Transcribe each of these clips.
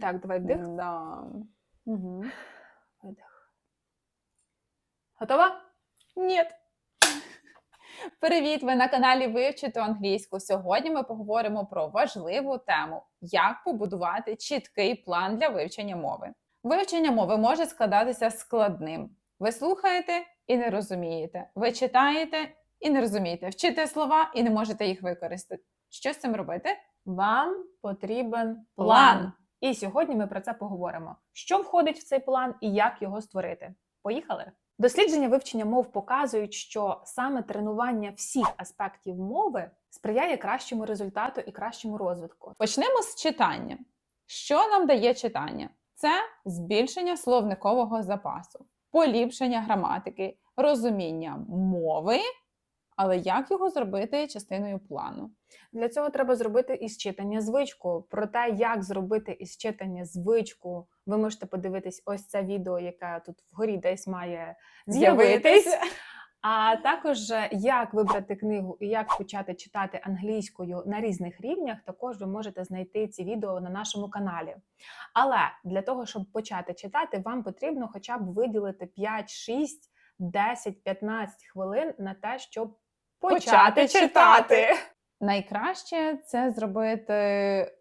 Так, давай вдих. Да. Угу. Видих. Готова? Ні. Привіт! Ви на каналі Вивчити англійську. Сьогодні ми поговоримо про важливу тему: як побудувати чіткий план для вивчення мови. Вивчення мови може складатися складним. Ви слухаєте і не розумієте. Ви читаєте і не розумієте. Вчите слова і не можете їх використати. Що з цим робити? Вам потрібен План. план. І сьогодні ми про це поговоримо. Що входить в цей план і як його створити? Поїхали! Дослідження вивчення мов показують, що саме тренування всіх аспектів мови сприяє кращому результату і кращому розвитку. Почнемо з читання. Що нам дає читання? Це збільшення словникового запасу, поліпшення граматики, розуміння мови, але як його зробити частиною плану? Для цього треба зробити із читання звичку. Про те, як зробити із читання звичку, ви можете подивитись ось це відео, яке тут вгорі десь має з'явитись. А також е, як вибрати книгу і як почати читати англійською на різних рівнях, також ви можете знайти ці відео на нашому каналі. Але для того, щоб почати читати, вам потрібно хоча б виділити 5, 6, 10, 15 хвилин на те, щоб почати, читати. Найкраще це зробити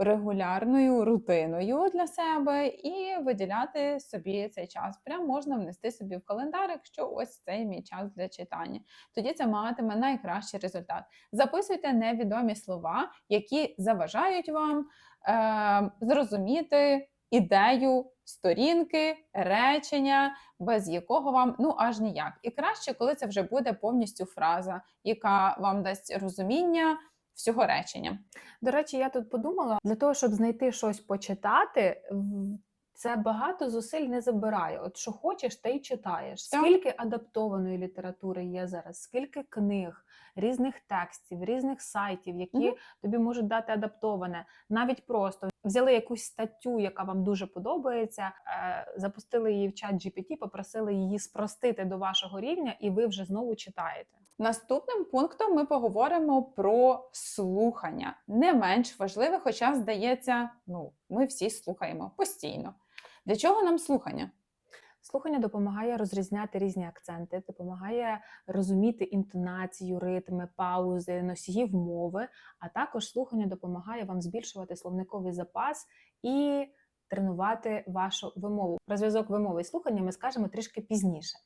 регулярною рутиною для себе і виділяти собі цей час. Прям можна внести собі в календарик, що ось цей мій час для читання. Тоді це матиме найкращий результат. Записуйте невідомі слова, які заважають вам е, зрозуміти ідею сторінки, речення, без якого вам ну аж ніяк. І краще, коли це вже буде повністю фраза, яка вам дасть розуміння всього речення. До речі, я тут подумала, для того, щоб знайти щось почитати, це багато зусиль не забирає. От що хочеш, те й читаєш. Скільки адаптованої літератури є зараз, скільки книг, різних текстів, різних сайтів, які Мгм. тобі можуть дати адаптоване. Навіть просто взяли якусь статтю, яка вам дуже подобається, е, запустили її в чат GPT, попросили її спростити до вашого рівня, і ви вже знову читаєте. Наступним пунктом ми поговоримо про слухання. Не менш важливе, хоча здається, ну ми всі слухаємо постійно. Для чого нам слухання? Слухання допомагає розрізняти різні акценти, допомагає розуміти інтонацію, ритми, паузи, носіїв мови, а також слухання допомагає вам збільшувати словниковий запас і тренувати вашу вимову. Про зв'язок вимови і слухання ми скажемо трішки пізніше.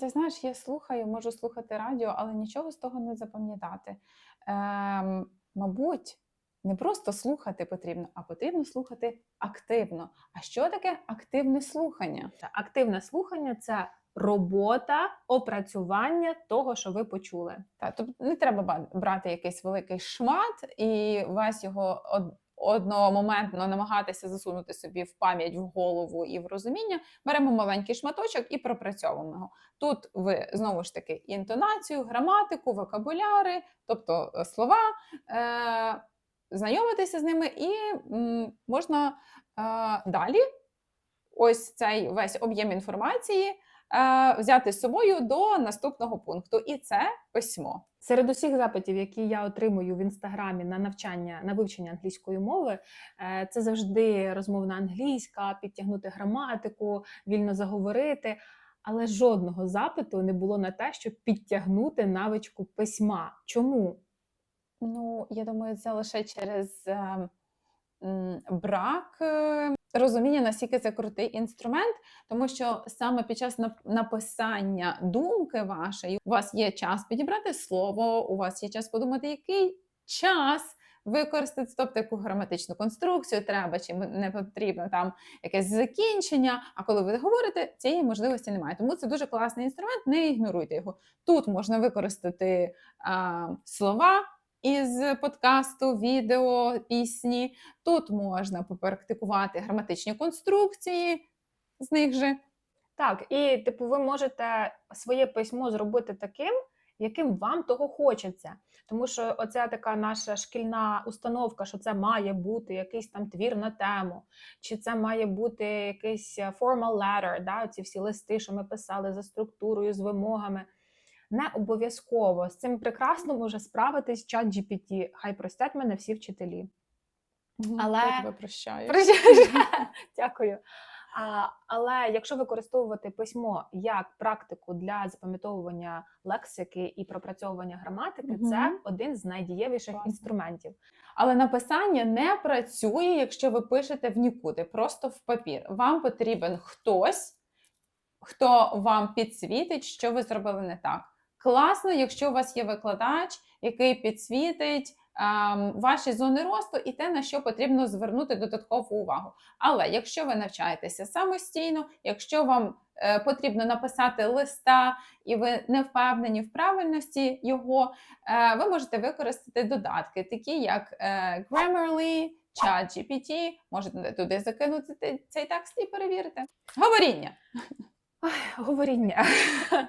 Ти знаєш, я слухаю, можу слухати радіо, але нічого з того не запам'ятати. Ем, мабуть, не просто слухати потрібно, а потрібно слухати активно. А що таке активне слухання? Активне слухання це робота, опрацювання того, що ви почули. Та, тобто не треба брати якийсь великий шмат і весь його од- одномоментно намагатися засунути собі в пам'ять, в голову і в розуміння. Беремо маленький шматочок і пропрацьовуємо його. Тут ви знову ж таки інтонацію, граматику, вокабуляри, тобто слова, е- знайомитися з ними, і можна е- далі ось цей весь об'єм інформації. е, Взяти з собою до наступного пункту, і це письмо. Серед усіх запитів, які я отримую в інстаграмі на навчання на вивчення англійської мови, е, це завжди розмовна англійська, підтягнути граматику, вільно заговорити. Але жодного запиту не було на те, щоб підтягнути навичку письма. Чому? Ну, я думаю, це лише через е, м, брак е, розуміння, наскільки це крутий інструмент, тому що саме під час нап- написання думки вашої у вас є час підібрати слово, у вас є час подумати, який час. Використати, тобто яку граматичну конструкцію треба, чи не потрібно там якесь закінчення. А коли ви говорите, цієї можливості немає. Тому це дуже класний інструмент, не ігноруйте його. Тут можна використати а, слова із подкасту, відео, пісні. Тут можна попрактикувати граматичні конструкції з них же. Так, і типу, ви можете своє письмо зробити таким, яким вам того хочеться. Тому що оця така наша шкільна установка, що це має бути якийсь там твір на тему, чи це має бути якийсь е, formal letter, да, ці всі листи, що ми писали за структурою, з вимогами. Не обов'язково з цим прекрасно може справитись чат GPT. Хай простять мене всі вчителі. Але- Я тебе прощаю. Прощаю. Дякую. А, але якщо використовувати письмо як практику для запам'ятовування лексики і пропрацьовування граматики, Мгм. це один з найдієвіших Класно. інструментів. Але написання не працює, якщо ви пишете в нікуди, просто в папір. Вам потрібен хтось, хто вам підсвітить, що ви зробили не так. Класно, якщо у вас є викладач, який підсвітить ем, ваші зони росту і те, на що потрібно звернути додаткову увагу. Але якщо ви навчаєтеся самостійно, якщо вам е, потрібно написати листа і ви не впевнені в правильності його, е, ви можете використати додатки, такі як е, Grammarly, ChatGPT, можете туди закинути цей текст і перевірити. Говоріння. Говоріння.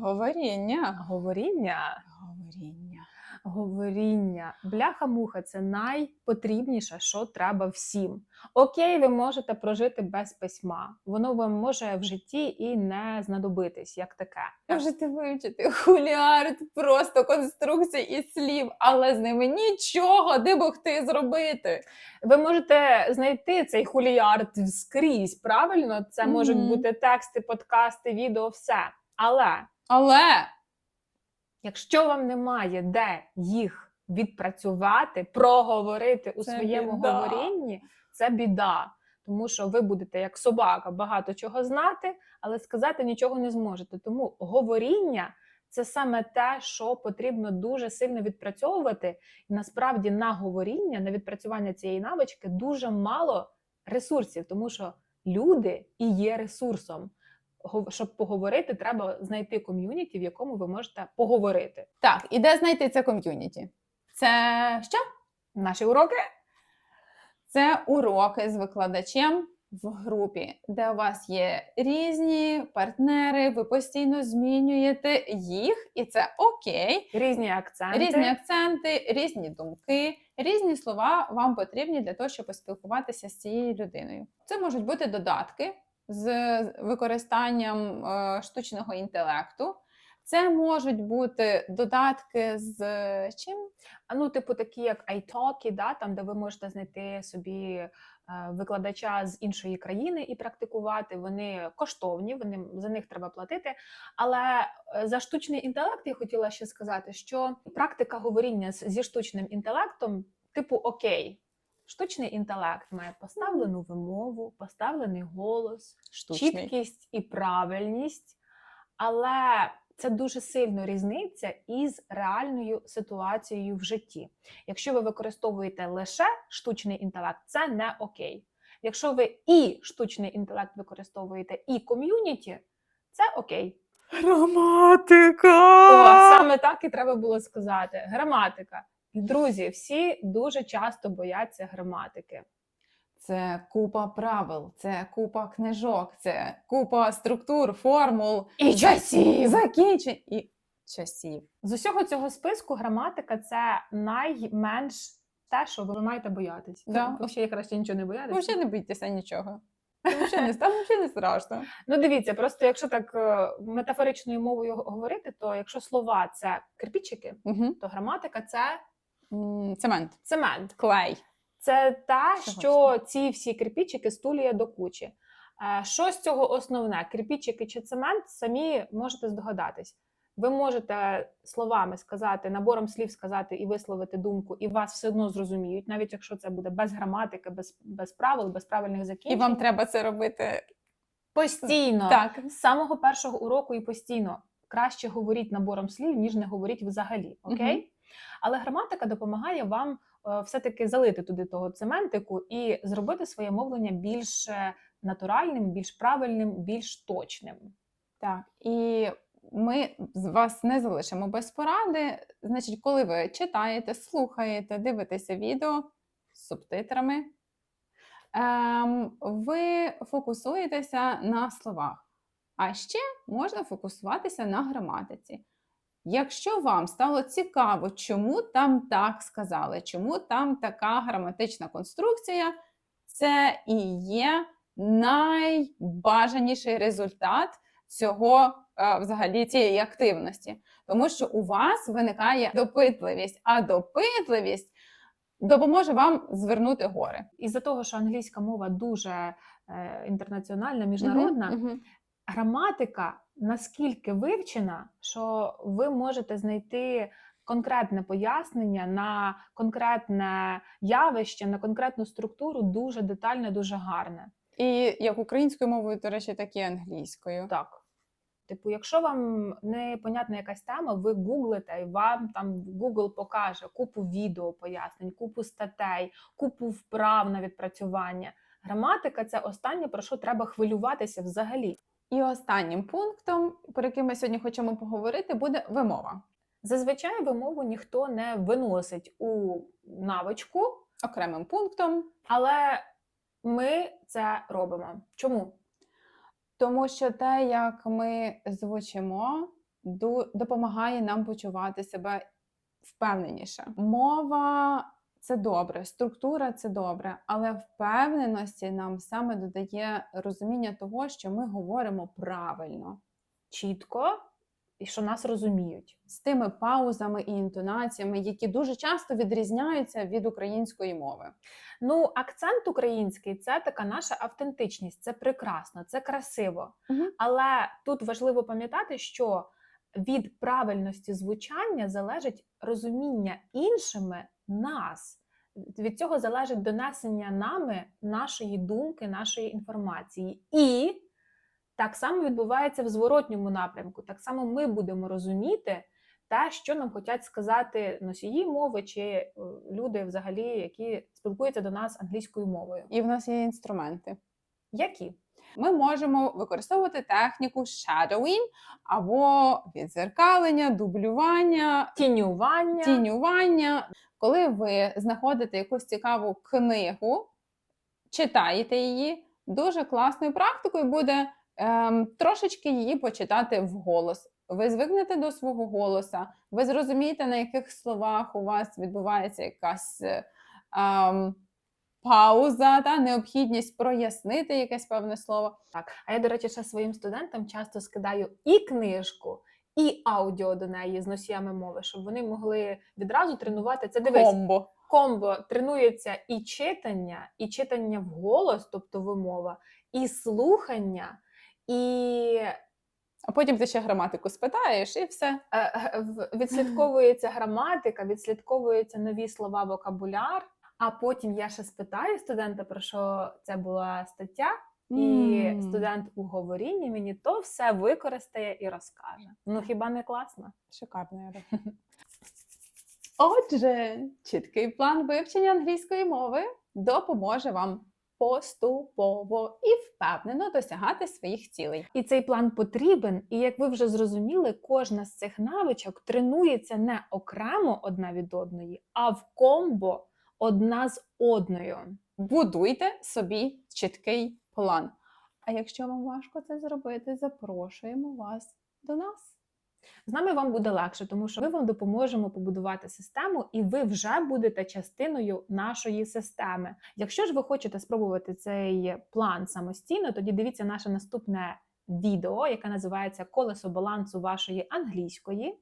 Говоріння. Говоріння. Говоріння. Говоріння. Бляха-муха це найпотрібніше, що треба всім. Окей, ви можете прожити без письма. Воно вам може в житті і не знадобитись як таке. Можете вивчити хуліард, просто конструкції і слів, але з ними нічого не могти зробити. Ви можете знайти цей хуліард скрізь. Правильно, це можуть бути тексти, подкасти, відео, все. Але Але якщо вам немає де їх відпрацювати, проговорити у Це своєму біда. говорінні, це біда. Тому що ви будете як собака багато чого знати, але сказати нічого не зможете. Тому говоріння це саме те, що потрібно дуже сильно відпрацьовувати. І насправді на говоріння, на відпрацювання цієї навички дуже мало ресурсів, тому що люди і є ресурсом. Щоб поговорити, треба знайти ком'юніті, в якому ви можете поговорити. так, і де знайти це ком'юніті? Це що? Наші уроки Це уроки з викладачем в групі, де у вас є різні партнери, ви постійно змінюєте їх, і це окей. різні акценти. Різні акценти, різні думки, різні слова вам потрібні для того, щоб поспілкуватися з цією людиною. Це можуть бути додатки з використанням е, штучного інтелекту. Це можуть бути додатки з чим? А ну, типу, такі як iTalki, да, там, де ви можете знайти собі е, викладача з іншої країни і практикувати. Вони коштовні, вони за них треба платити. Але е, за штучний інтелект я хотіла ще сказати, що практика говоріння зі штучним інтелектом, типу, окей. Штучний інтелект має поставлену вимову, поставлений голос, чіткість і правильність, але це дуже сильно різниця із реальною ситуацією в житті. Якщо ви використовуєте лише штучний інтелект, це не окей. Якщо ви і штучний інтелект використовуєте, і ком'юніті, це окей. Граматика! О, саме так і треба було сказати. Граматика. Друзі, всі дуже часто бояться граматики. Це купа правил, це купа книжок, це купа структур, формул, І часів! закінчень і часів. З усього цього списку граматика це найменш те, що ви маєте боятись. Да. Ну, Ще краще нічого не боятися. Взагалі не бійтеся нічого. Взагалі не, взагалі не страшно. Ну, дивіться, просто якщо так е, метафоричною мовою говорити, то якщо слова це кирпичики, Угу. то граматика це Цемент, цемент. клей. Це те, Що що ці всі кирпичики стулює до кучі. Е, Що з цього основне? Кирпичики чи цемент, самі можете здогадатись. Ви можете словами сказати, набором слів сказати і висловити думку, і вас все одно зрозуміють, навіть якщо це буде без граматики, без, без правил, без правильних І вам треба це робити постійно. так. з самого першого уроку і постійно краще говоріть набором слів, ніж не говоріть взагалі. Окей? Але граматика допомагає вам е, все-таки залити туди того цементику і зробити своє мовлення більш е, натуральним, більш правильним, більш точним. Так, і ми з вас не залишимо без поради. Значить, коли ви читаєте, слухаєте, дивитеся відео з субтитрами, ем, ви фокусуєтеся на словах. А ще можна фокусуватися на граматиці. Якщо вам стало цікаво, чому там так сказали, чому там така граматична конструкція, це і є найбажаніший результат цього е, взагалі цієї активності, тому що у вас виникає допитливість, а допитливість допоможе вам звернути гори. Із-за того, що англійська мова дуже е, інтернаціональна, міжнародна, Мгм, мгм. граматика наскільки вивчена, що ви можете знайти конкретне пояснення на конкретне явище, на конкретну структуру дуже детальне, дуже гарне. І як українською мовою, до речі, так і англійською. Так. Типу, якщо вам непонятна якась тема, ви гуглите, і вам там Google покаже купу відео пояснень, купу статей, купу вправ на відпрацювання. Граматика це останнє, про що треба хвилюватися взагалі. І останнім пунктом, про який ми сьогодні хочемо поговорити, буде вимова. Зазвичай вимову ніхто не виносить у навичку, Окремим пунктом, але ми це робимо. Чому? тому що те, як ми звучимо, допомагає нам почувати себе впевненіше. Мова це добре, структура це добре, але впевненості нам саме додає розуміння того, що ми говоримо правильно. Чітко і що нас розуміють. з тими паузами і інтонаціями, які дуже часто відрізняються від української мови. Ну, акцент український це така наша автентичність, це прекрасно, це красиво. Мгм. Але тут важливо пам'ятати, що від правильності звучання залежить розуміння іншими нас. Від цього залежить донесення нами нашої думки, нашої інформації. І так само відбувається в зворотньому напрямку. Так само ми будемо розуміти те, що нам хочуть сказати носії мови чи е, люди, взагалі, які спілкуються до нас англійською мовою. І в нас є інструменти. Які? Ми можемо використовувати техніку shadowing або відзеркалення, дублювання, Тінювання. тінювання. Коли ви знаходите якусь цікаву книгу, читаєте її, дуже класною практикою буде ем, трошечки її почитати вголос. Ви звикнете до свого голоса, ви зрозумієте, на яких словах у вас відбувається якась ем, пауза, та необхідність прояснити якесь певне слово. Так. А я, до речі, ще своїм студентам часто скидаю і книжку, і аудіо до неї з носіями мови, щоб вони могли відразу тренувати це. Дивись, Комбо. комбо тренується і читання, і читання вголос, тобто вимова, і слухання, і А потім ти ще граматику спитаєш, і все. е, е, відслідковується граматика, відслідковуються нові слова, вокабуляр. А потім я ще спитаю студента, про що це була стаття, і М. студент у говорінні мені то все використає і розкаже. Ну хіба не класно? Шикарно, Іра. Отже, чіткий план вивчення англійської мови допоможе вам поступово і впевнено досягати своїх цілей. І цей план потрібен, і як ви вже зрозуміли, кожна з цих навичок тренується не окремо одна від одної, а в комбо одна з одною. Будуйте собі чіткий план. А якщо вам важко це зробити, запрошуємо вас до нас. З нами вам буде легше, тому що ми вам допоможемо побудувати систему, і ви вже будете частиною нашої системи. Якщо ж ви хочете спробувати цей план самостійно, тоді дивіться наше наступне відео, яке називається Колесо балансу вашої англійської,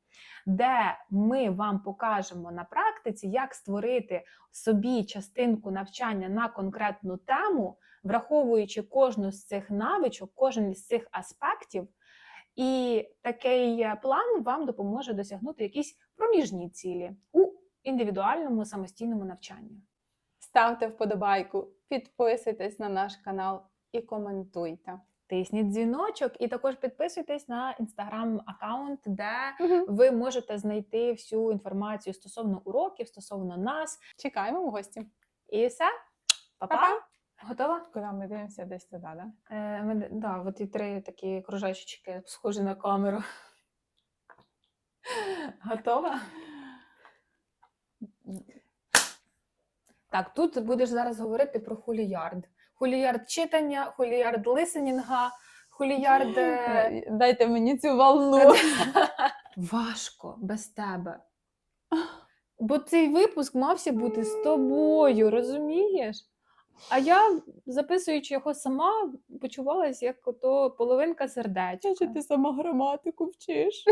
де ми вам покажемо на практиці, як створити собі частинку навчання на конкретну тему, враховуючи кожну з цих навичок, кожен із цих аспектів. І такий план вам допоможе досягнути якісь проміжні цілі у індивідуальному самостійному навчанні. Ставте вподобайку, підписуйтесь на наш канал і коментуйте. Тисніть дзвіночок і також підписуйтесь на інстаграм-аккаунт, де Мгм. ви можете знайти всю інформацію стосовно уроків, стосовно нас. Чекаємо в гості. І все. Па-па. Па-па. Готова? Куди ми дивимося десь туди, да? Е, ми, да, от і три такі кружечки, схожі на камеру. Готова? Так, тут будеш зараз говорити про хуліярд. Хуліярд читання, хуліярд лисенінга, хуліярд. е, Дайте мені цю волну. Важко без тебе. Бо цей випуск мався бути з тобою, розумієш? А я, записуючи його сама, почувалась як ото половинка сердечка. Чи ти сама граматику вчиш?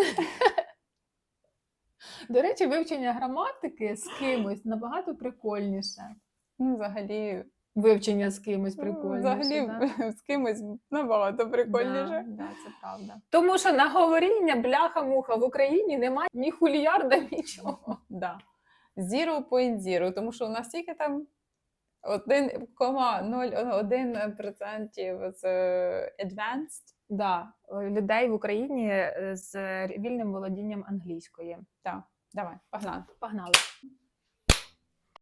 До речі, вивчення граматики з кимось набагато прикольніше. Ну, взагалі, Вивчення з кимось ну, прикольніше. взагалі да? з кимось набагато прикольніше. Да, да, це правда. Тому що на говоріння бляха-муха в Україні немає ні хуліярда, нічого. Да. 0.0, тому що у нас тільки там 1,01% з е, advanced. Да, е, людей в Україні е, з вільним володінням англійської. Так, давай, погнали. Погнали.